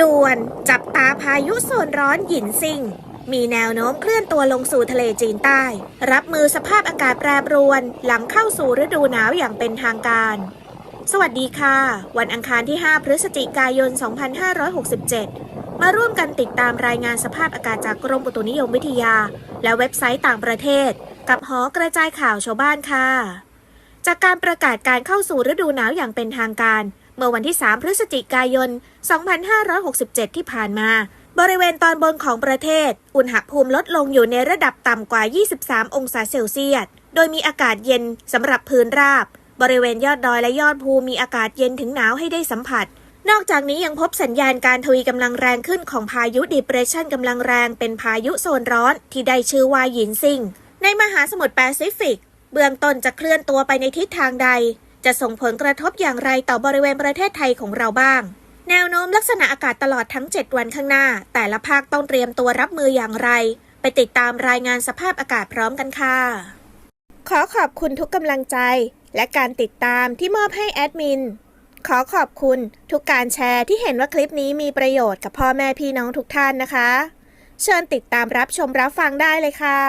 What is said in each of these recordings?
ด่วน จับตาพายุโซนร้อนหยินซิง มีแนวโน้มเคลื่อนตัวลงสู่ทะเลจีนใต้ รับมือสภาพอากาศแปรปรวน หลังเข้าสู่ฤดูหนาวอย่างเป็นทางการ สวัสดีค่ะ วันอังคารที่ 5 พฤศจิกายน 2567 มาร่วมกันติดตามรายงานสภาพอากาศจากกรมอุตุนิยมวิทยา และเว็บไซต์ต่างประเทศ กับหอกระจายข่าวชาวบ้านค่ะ จากการประกาศการเข้าสู่ฤดูหนาวอย่างเป็นทางการ เมื่อวันที่ 3 พฤศจิกายน 2567 ที่ผ่านมา บริเวณตอนบนของประเทศ อุณหภูมิลดลงอยู่ในระดับต่ำกว่า 23 องศาเซลเซียส โดยมีอากาศเย็นสำหรับพื้นราบ บริเวณยอดดอยและยอดภูมีอากาศเย็นถึงหนาวให้ได้สัมผัส นอกจากนี้ยังพบสัญญาณการทวีกำลังแรงขึ้นของพายุดิเปรสชันกำลังแรงเป็นพายุโซนร้อนที่ได้ชื่อว่าหยินซิงในมหาสมุทรแปซิฟิก เบื้องต้นจะเคลื่อนตัวไปในทิศทางใด จะส่งผลกระทบอย่างไรต่อบริเวณประเทศไทยของเราบ้าง แนวโน้มลักษณะอากาศตลอดทั้ง 7 วันข้างหน้า แต่ละภาคต้องเตรียมตัวรับมืออย่างไร ไปติดตามรายงานสภาพอากาศพร้อมกันค่ะ ขอขอบคุณทุกกำลังใจ และการติดตามที่มอบให้แอดมินขอขอบคุณทุกการแชร์ที่เห็นว่าคลิปนี้มีประโยชน์กับพ่อแม่พี่น้องทุกท่านนะคะ เชิญติดตามรับชมรับฟังได้เลยค่ะ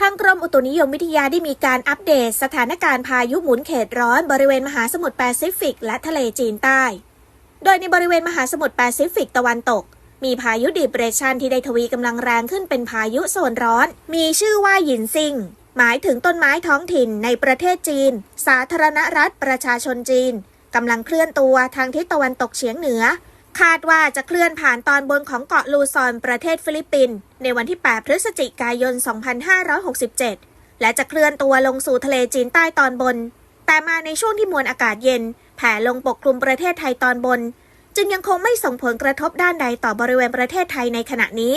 ทางกรมอุตุนิยมวิทยาได้มีการอัปเดตสถานการณ์พายุหมุนเขตร้อนบริเวณมหาสมุทรแปซิฟิก และทะเลจีนใต้ โดยในบริเวณมหาสมุทรแปซิฟิกตะวันตก มีพายุดิเปรชันที่ได้ทวีกำลังแรงขึ้นเป็นพายุโซนร้อน มีชื่อว่าหยินซิง หมายถึงต้นไม้ท้องถิ่นในประเทศจีน สาธารณรัฐประชาชนจีนกำลังเคลื่อนตัวทางทิศตะวันตกเฉียงเหนือ คาดว่าจะเคลื่อนผ่านตอนบนของเกาะลูซอนประเทศฟิลิปปินส์ในวันที่ 8 พฤศจิกายน 2567 และจะเคลื่อนตัวลงสู่ทะเลจีนใต้ตอนบน แต่มาในช่วงที่มวลอากาศเย็น แผ่ลงปกคลุมประเทศไทยตอนบน จึงยังคงไม่ส่งผลกระทบด้านใดต่อบริเวณประเทศไทยในขณะนี้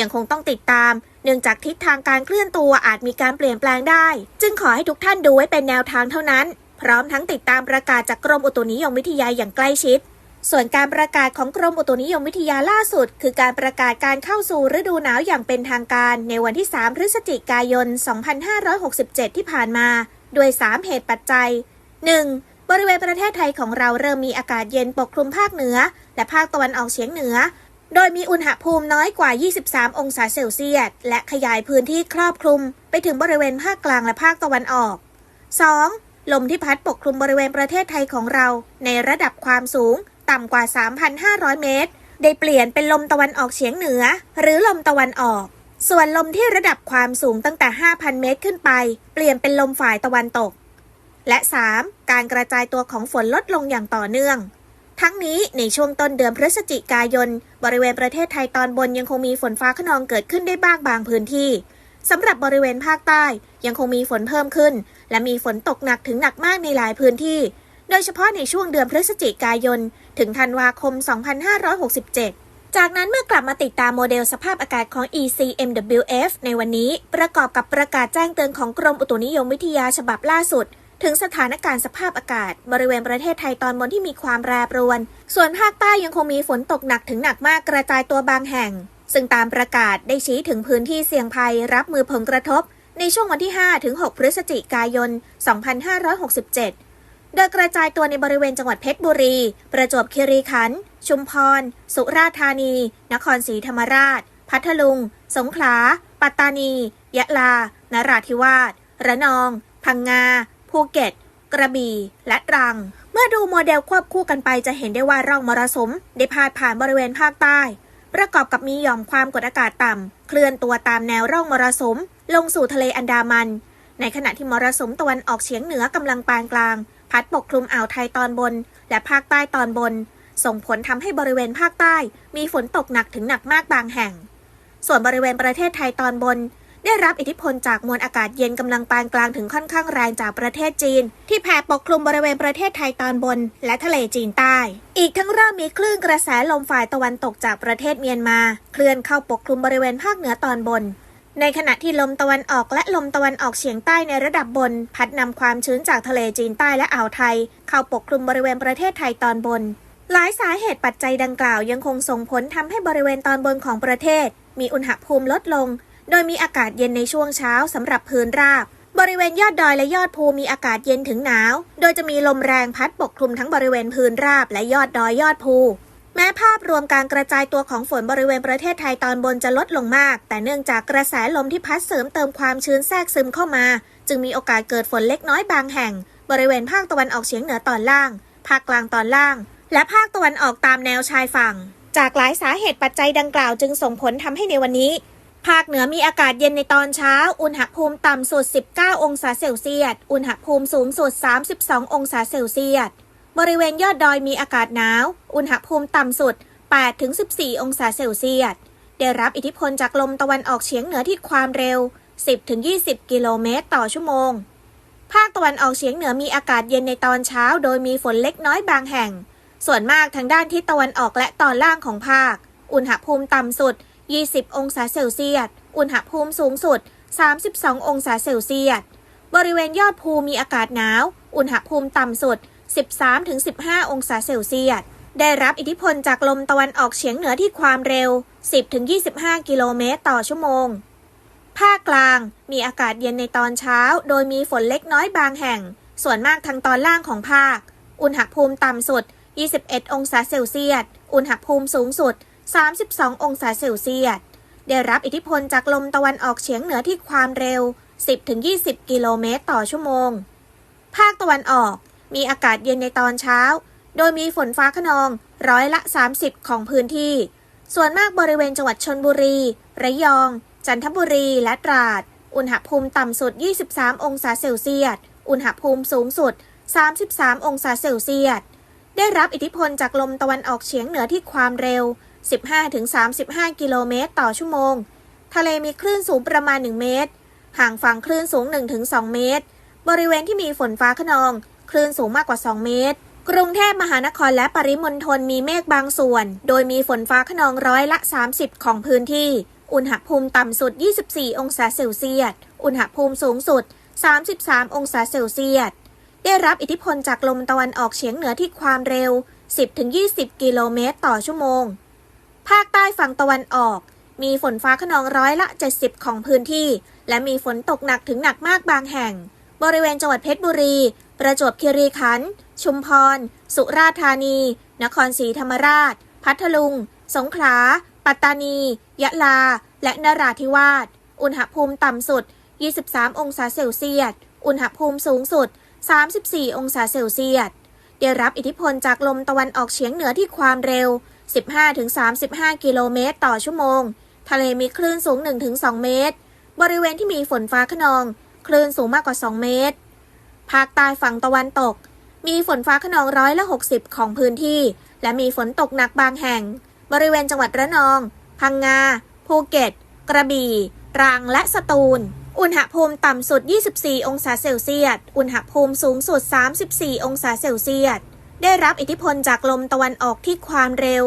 ยังคงต้องติดตาม เนื่องจากทิศทางการเคลื่อนตัวอาจมีการเปลี่ยนแปลงได้ จึงขอให้ทุกท่านดูไว้เป็นแนวทางเท่านั้น พร้อมทั้งติดตามประกาศจากกรมอุตุนิยมวิทยาอย่างใกล้ชิด ส่วนการประกาศของกรมอุตุนิยมวิทยาล่าสุด คือการประกาศการเข้าสู่ฤดูหนาวอย่างเป็นทางการในวันที่ 3 พฤศจิกายน 2567 ที่ผ่านมาด้วย3 เหตุปัจจัย 1. บริเวณประเทศไทยของเราเริ่มมีอากาศเย็นปกคลุมภาคเหนือ และภาคตะวันออกเฉียงเหนือ โดยมีอุณหภูมิน้อยกว่า 23 องศาเซลเซียส และขยายพื้นที่ครอบคลุม ไปถึงบริเวณภาคกลางและภาคตะวันออก 2. ลมที่พัดปกคลุมบริเวณประเทศไทยของเรา ในระดับความสูง ต่ำกว่า 3,500 เมตร ได้เปลี่ยนเป็นลมตะวันออกเฉียงเหนือ หรือลมตะวันออก ส่วนลมที่ระดับความสูงตั้งแต่ 5,000 เมตรขึ้นไป เปลี่ยนเป็นลมฝ่ายตะวันตก และ 3. การกระจายตัวของฝนลดลงอย่างต่อเนื่อง ทั้งนี้ในช่วงต้นเดือนพฤศจิกายน บริเวณประเทศไทยตอนบนยังคงมีฝนฟ้าขนองเกิดขึ้นได้บ้างบางพื้นที่สำหรับบริเวณภาคใต้ยังคงมีฝนเพิ่มขึ้น และมีฝนตกหนักถึงหนักมากในหลายพื้นที่ โดยเฉพาะในช่วงเดือนพฤศจิกายน ถึงธันวาคม 2567จากนั้นเมื่อกลับมาติดตามโมเดลสภาพอากาศของ ECMWF ในวันนี้ประกอบกับประกาศแจ้งเตือนของกรมอุตุนิยมวิทยาฉบับล่าสุด ถึงสถานการณ์สภาพอากาศ บริเวณประเทศไทยตอนบนที่มีความแปรปรวน ส่วนภาคใต้ยังคงมีฝนตกหนักถึงหนักมากกระจายตัวบางแห่ง ซึ่งตามประกาศได้ชี้ถึงพื้นที่เสี่ยงภัยรับมือผลกระทบ ในช่วงวันที่ 5 ถึง 6 พฤศจิกายน 2567 โดยกระจายตัวในบริเวณจังหวัดเพชรบุรี ประจวบคีรีขันธ์ ชุมพร สุราษฎร์ธานี นครศรีธรรมราช พัทลุง สงขลา ปัตตานี ยะลา นราธิวาส ระนอง พังงา ภูเก็ต กระบี่ และตรัง เมื่อดูโมเดลควบคู่กันไปจะเห็นได้ว่าร่องมรสุมได้พาดผ่านบริเวณภาคใต้ ประกอบกับมีหย่อมความกดอากาศต่ำ เคลื่อนตัวตามแนวร่องมรสุม ลงสู่ทะเลอันดามัน ในขณะที่มรสุมตะวันออกเฉียงเหนือกำลังปานกลาง พัดปกคลุมอ่าวไทยตอนบน และภาคใต้ตอนบน ส่งผลทำให้บริเวณภาคใต้ มีฝนตกหนักถึงหนักมากบางแห่ง ส่วนบริเวณประเทศไทยตอนบน ได้รับอิทธิพลจากมวลอากาศเย็นกำลังปานกลางถึงค่อนข้างแรงจากประเทศจีน ที่แผ่ปกคลุมบริเวณประเทศไทยตอนบน และทะเลจีนใต้ อีกทั้งเริ่มมีคลื่นกระแสลมฝ่ายตะวันตกจากประเทศเมียนมา เคลื่อนเข้าปกคลุมบริเวณภาคเหนือตอนบน ในขณะที่ลมตะวันออกและลมตะวันออกเฉียงใต้ในระดับบน พัดนำความชื้นจากทะเลจีนใต้และอ่าวไทย เข้าปกคลุมบริเวณประเทศไทยตอนบน หลายสาเหตุปัจจัยดังกล่าวยังคงส่งผลทำให้บริเวณตอนบนของประเทศ มีอุณหภูมิลดลง โดยมีอากาศเย็นในช่วงเช้าสำหรับพื้นราบบริเวณยอดดอยและยอดภูมีอากาศเย็นถึงหนาว โดยจะมีลมแรงพัดปกคลุมทั้งบริเวณพื้นราบและยอดดอยยอดภู แม้ภาพรวมการกระจายตัวของฝนบริเวณประเทศไทยตอนบนจะลดลงมาก แต่เนื่องจากกระแสลมที่พัดเสริมเติมความชื้นแทรกซึมเข้ามา จึงมีโอกาสเกิดฝนเล็กน้อยบางแห่ง บริเวณภาคตะวันออกเฉียงเหนือตอนล่าง ภาคกลางตอนล่าง และภาคตะวันออกตามแนวชายฝั่ง จากหลายสาเหตุปัจจัยดังกล่าวจึงส่งผลทำให้ในวันนี้ ภาคเหนือมีอากาศเย็นในตอนเช้า อุณหภูมิต่ำสุด 19 องศาเซลเซียส อุณหภูมิสูงสุด 32 องศาเซลเซียส บริเวณยอดดอยมีอากาศหนาว อุณหภูมิต่ำสุด 8-14 องศาเซลเซียส ได้รับอิทธิพลจากลมตะวันออกเฉียงเหนือที่ความเร็ว 10-20 กิโลเมตรต่อชั่วโมง ภาคตะวันออกเฉียงเหนือมีอากาศเย็นในตอนเช้า โดยมีฝนเล็กน้อยบางแห่ง ส่วนมากทางด้านทิศตะวันออกและตอนล่างของภาค อุณหภูมิต่ำสุด 20 องศาเซลเซียส อุณหภูมิสูงสุด 32 องศาเซลเซียส บริเวณยอดภูมีอากาศหนาว อุณหภูมิต่ำสุด 13-15 องศาเซลเซียส ได้รับอิทธิพลจากลมตะวันออกเฉียงเหนือที่ความเร็ว 10-25 กิโลเมตรต่อชั่วโมง ภาคกลางมีอากาศเย็นในตอนเช้า โดยมีฝนเล็กน้อยบางแห่ง ส่วนมากทางตอนล่างของภาค อุณหภูมิต่ำสุด 21 องศาเซลเซียส อุณหภูมิสูงสุด 32 องศาเซลเซียส ได้รับอิทธิพลจากลมตะวันออกเฉียงเหนือที่ความเร็ว 10-20 กิโลเมตรต่อชั่วโมง ภาคตะวันออก มีอากาศเย็นในตอนเช้า โดยมีฝนฟ้าขนองร้อยละ 30 ของพื้นที่ ส่วนมากบริเวณจังหวัดชนบุรี ระยอง จันทบุรีและตราด อุณหภูมิต่ำสุด 23 องศาเซลเซียส อุณหภูมิสูงสุด 33 องศาเซลเซียส ได้รับอิทธิพลจากลมตะวันออกเฉียงเหนือที่ความเร็ว 15-35 กิโลเมตรต่อชั่วโมง ทะเลมีคลื่นสูงประมาณ 1 เมตร ห่างฝั่งคลื่นสูง 1-2 เมตร บริเวณที่มีฝนฟ้าขนอง คลื่นสูงมากกว่า 2 เมตร กรุงเทพมหานครและปริมณฑลมีเมฆบางส่วน โดยมีฝนฟ้าขนองร้อยละ 30 ของพื้นที่ อุณหภูมิต่ำสุด 24 องศาเซลเซียส อุณหภูมิสูงสุด 33 องศาเซลเซียส ได้รับอิทธิพลจากลมตะวันออกเฉียงเหนือที่ความเร็ว 10-20 กิโลเมตรต่อชั่วโมง ภาคใต้ฝั่งตะวันออก มีฝนฟ้าขนองร้อยละ 70 ของพื้นที่ และมีฝนตกหนักถึงหนักมากบางแห่ง บริเวณจังหวัดเพชรบุรี ประจวบคีรีขันธ์ ชุมพร สุราษฎร์ธานี นครศรีธรรมราช พัทลุง สงขลา ปัตตานี ยะลา และนราธิวาส อุณหภูมิต่ำสุด 23 องศาเซลเซียส อุณหภูมิสูงสุด 34 องศาเซลเซียส ได้รับอิทธิพลจากลมตะวันออกเฉียงเหนือที่ความเร็ว 15-35 กิโลเมตรต่อชั่วโมง ทะเลมีคลื่นสูง 1-2 เมตร บริเวณที่มีฝนฟ้าขนอง คลื่นสูงมากกว่า 2 เมตร ภาคใต้ฝั่งตะวันตก มีฝนฟ้าขนองร้อยละ 60 ของพื้นที่ และมีฝนตกหนักบางแห่ง บริเวณจังหวัดระนอง พังงา ภูเก็ต กระบี่ตรังและสตูล อุณหภูมิต่ำสุด 24 องศาเซลเซียส อุณหภูมิสูงสุด 34 องศาเซลเซียส ได้รับอิทธิพลจากลมตะวันออกที่ความเร็ว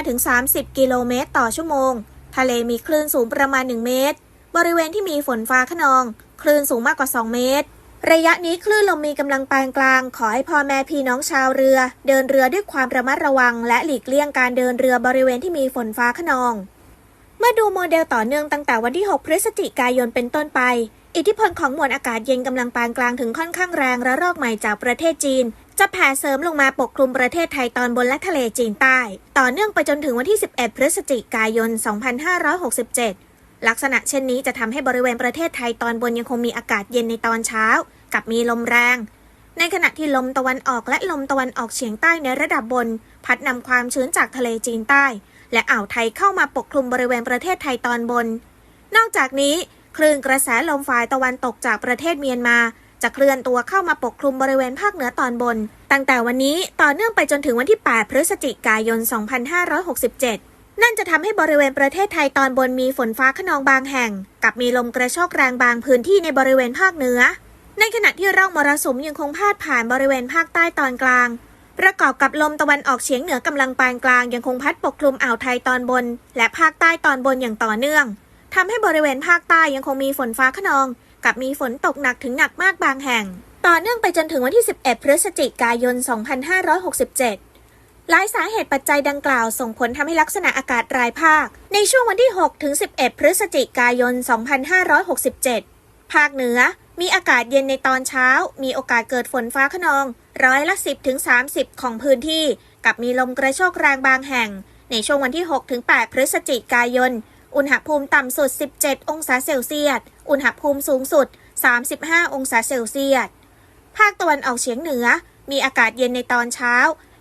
15-30 กิโลเมตรต่อชั่วโมง ทะเลมีคลื่นสูงประมาณ 1 เมตร บริเวณที่มีฝนฟ้าขนอง คลื่นสูงมากกว่า 2 เมตร ระยะนี้คลื่นลมมีกำลังปานกลาง ขอให้พ่อแม่พี่น้องชาวเรือ เดินเรือด้วยความระมัดระวัง และหลีกเลี่ยงการเดินเรือบริเวณที่มีฝนฟ้าขนอง เมื่อดูโมเดลต่อเนื่องตั้งแต่วันที่ 6 พฤศจิกายนเป็นต้นไป อิทธิพลของมวลอากาศเย็นกำลังปานกลางถึงค่อนข้างแรงระลอกใหม่จากประเทศจีน จะแผ่เสริมลงมาปกคลุมประเทศไทยตอนบนและทะเลจีนใต้ ต่อเนื่องไปจนถึงวันที่ 11 พฤศจิกายน 2567 ลักษณะเช่นนี้จะทำให้บริเวณประเทศไทยตอนบนยังคงมีอากาศเย็นในตอนเช้า กับมีลมแรง ในขณะที่ลมตะวันออกและลมตะวันออกเฉียงใต้ในระดับบน พัดนำความชื้นจากทะเลจีนใต้ และอ่าวไทยเข้ามาปกคลุมบริเวณประเทศไทยตอนบน นอกจากนี้ คลื่นกระแสลมฝ่ายตะวันตกจากประเทศเมียนมา จะเคลื่อนตัวเข้ามาปกคลุมบริเวณภาคเหนือตอนบน ตั้งแต่วันนี้ต่อเนื่องไปจนถึงวันที่ 8 พฤศจิกายน 2567 นั่นจะทำให้บริเวณประเทศไทยตอนบนมีฝนฟ้าขนองบางแห่ง กับมีลมกระโชกแรงบางพื้นที่ในบริเวณภาคเหนือ ในขณะที่ร่องมรสุมยังคงพาดผ่านบริเวณภาคใต้ตอนกลาง ประกอบกับลมตะวันออกเฉียงเหนือกำลังปานกลางยังคงพัดปกคลุมอ่าวไทยตอนบน และภาคใต้ตอนบนอย่างต่อเนื่องทำให้บริเวณภาคใต้ยังคงมีฝนฟ้าขนอง กับมีฝนตกหนักถึงหนักมากบางแห่ง ต่อเนื่องไปจนถึงวันที่ 11 พฤศจิกายน 2567 หลายสาเหตุปัจจัยดังกล่าวส่งผลทำให้ลักษณะอากาศรายภาค ในช่วงวันที่ 6 ถึง 11 พฤศจิกายน 2567 ภาคเหนือ มีอากาศเย็นในตอนเช้า มีโอกาสเกิดฝนฟ้าขนอง ร้อยละ 10 ถึง 30 ของพื้นที่ กับมีลมกระโชกแรงบางแห่ง ในช่วงวันที่ 6 ถึง 8 พฤศจิกายน อุณหภูมิต่ำสุด 17 องศาเซลเซียส อุณหภูมิสูงสุด 35 องศาเซลเซียส ภาคตะวันออกเฉียงเหนือ มีอากาศเย็นในตอนเช้า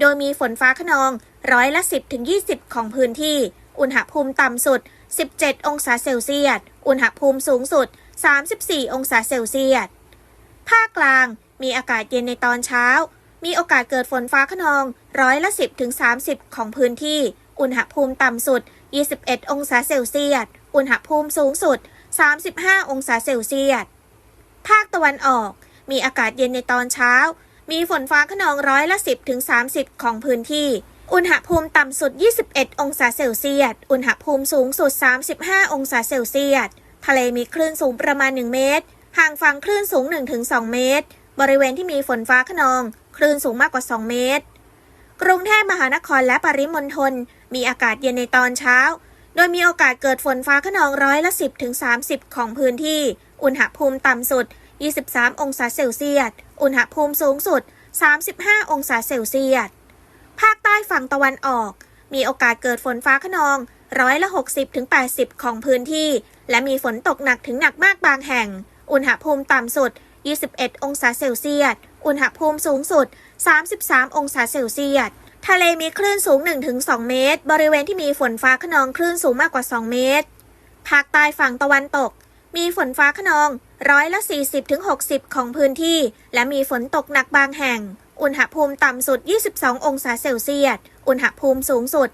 โดยมีฝนฟ้าขนองร้อยละ 10ถึง20 ของพื้นที่ อุณหภูมิต่ำสุด 17 องศาเซลเซียส อุณหภูมิสูงสุด 34 องศาเซลเซียส ภาคกลางมีอากาศเย็นในตอนเช้า มีโอกาสเกิดฝนฟ้าขนองร้อยละ 10ถึง30 ของพื้นที่ อุณหภูมิต่ำสุด 21 องศาเซลเซียส อุณหภูมิสูงสุด 35 องศาเซลเซียส ภาคตะวันออก มีอากาศเย็นในตอนเช้า มีฝนฟ้าขนองร้อยละ 10ถึง30 ของพื้นที่ อุณหภูมิต่ำสุด 21 องศาเซลเซียส อุณหภูมิสูงสุด 35 องศาเซลเซียส ทะเลมีคลื่นสูงประมาณ 1 เมตร ห่างฝั่งคลื่นสูง 1-2 เมตร บริเวณที่มีฝนฟ้าขนอง คลื่นสูงมากกว่า 2 เมตร กรุงเทพมหานครและปริมณฑลมีอากาศเย็นในตอนเช้า โดยมีโอกาสเกิดฝนฟ้าขนองร้อยละ 10ถึง30 ของพื้นที่ อุณหภูมิต่ำสุด 23 องศาเซลเซียส อุณหภูมิสูงสุด 35 องศาเซลเซียส ภาคใต้ฝั่งตะวันออก มีโอกาสเกิดฝนฟ้าขนองร้อยละ 60ถึง80 ของพื้นที่ และมีฝนตกหนักถึงหนักมากบางแห่ง อุณหภูมิต่ำสุด 21 องศาเซลเซียส อุณหภูมิสูงสุด 33 องศาเซลเซียส ทะเลมีคลื่นสูง 1-2 เมตร บริเวณที่มีฝนฟ้าขนองคลื่นสูงมากกว่า 2 เมตร ภาคใต้ฝั่งตะวันตก มีฝนฟ้าขนอง ร้อยละ 40-60 ของพื้นที่ และมีฝนตกหนักบางแห่ง อุณหภูมิต่ำสุด 22 องศาเซลเซียส อุณหภูมิสูงสุด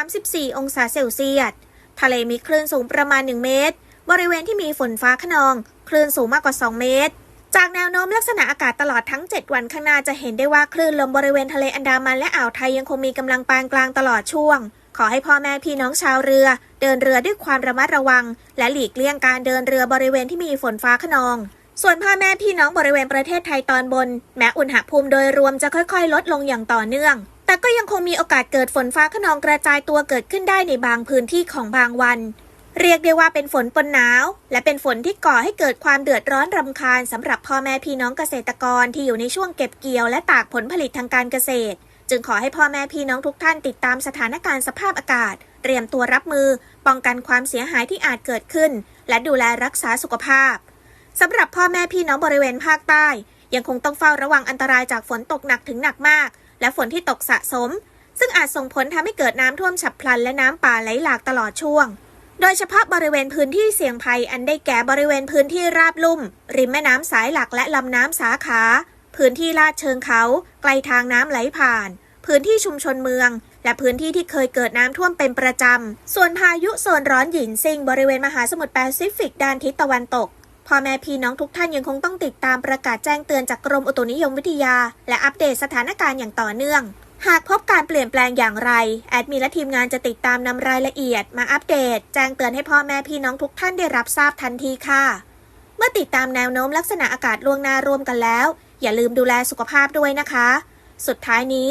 34 องศาเซลเซียส ทะเลมีคลื่นสูงประมาณ 1 เมตร บริเวณที่มีฝนฟ้าขนอง คลื่นสูงมากกว่า 2 เมตร จากแนวโน้มลักษณะอากาศตลอดทั้ง 7 วันข้างหน้าจะเห็นได้ว่าคลื่นลมบริเวณทะเลอันดามันและอ่าวไทยยังคงมีกำลังปานกลางตลอดช่วง ขอให้พ่อแม่พี่น้องชาวเรือ เดินเรือด้วยความระมัดระวัง และหลีกเลี่ยงการเดินเรือบริเวณที่มีฝนฟ้าขนอง ส่วนพ่อแม่พี่น้องบริเวณประเทศไทยตอนบน แม้อุณหภูมิโดยรวมจะค่อยๆ ลดลงอย่างต่อเนื่อง แต่ก็ยังคงมีโอกาสเกิดฝนฟ้าขนองกระจายตัวเกิดขึ้นได้ในบางพื้นที่ของบางวัน เรียกได้ว่าเป็นฝนปนหนาว และเป็นฝนที่ก่อให้เกิดความเดือดร้อนรำคาญสำหรับพ่อแม่พี่น้องเกษตรกรที่อยู่ในช่วงเก็บเกี่ยวและตากผลผลิตทางการเกษตร จึงขอให้พ่อแม่พี่น้องทุกท่านติดตามสถานการณ์สภาพอากาศ ตรียมตัวรับมือ ป้องกันความเสียหายที่อาจเกิดขึ้น และดูแลรักษาสุขภาพสำหรับพ่อแม่พี่น้องบริเวณภาคใต้ ยังคงต้องเฝ้าระวังอันตรายจากฝนตกหนักถึงหนักมาก และฝนที่ตกสะสม ซึ่งอาจส่งผลทำให้เกิดน้ำท่วมฉับพลันและน้ำป่าไหลหลากตลอดช่วง โดยเฉพาะบริเวณพื้นที่เสี่ยงภัยอันได้แก่บริเวณพื้นที่ราบลุ่ม ริมแม่น้ำสายหลักและลำน้ำสาขา พื้นที่ลาดเชิงเขา ไกลทางน้ำไหลผ่าน พื้นที่ชุมชนเมือง และพื้นที่ที่เคยเกิดน้ำท่วมเป็นประจำ ส่วนพายุโซนร้อนหยินซิง บริเวณมหาสมุทรแปซิฟิกด้านทิศตะวันตกพ่อแม่พี่น้องทุกท่านยังคงต้องติดตามประกาศแจ้งเตือนจากกรมอุตุนิยมวิทยา และอัปเดตสถานการณ์อย่างต่อเนื่อง หากพบการเปลี่ยนแปลงอย่างไร แอดมินและทีมงานจะติดตามนำรายละเอียด มาอัปเดต แจ้งเตือนให้พ่อแม่พี่น้องทุกท่านได้รับทราบทันทีค่ะ เมื่อติดตามแนวโน้มลักษณะอากาศล่วงหน้าร่วมกันแล้ว อย่าลืมดูแลสุขภาพด้วยนะคะ สุดท้ายนี้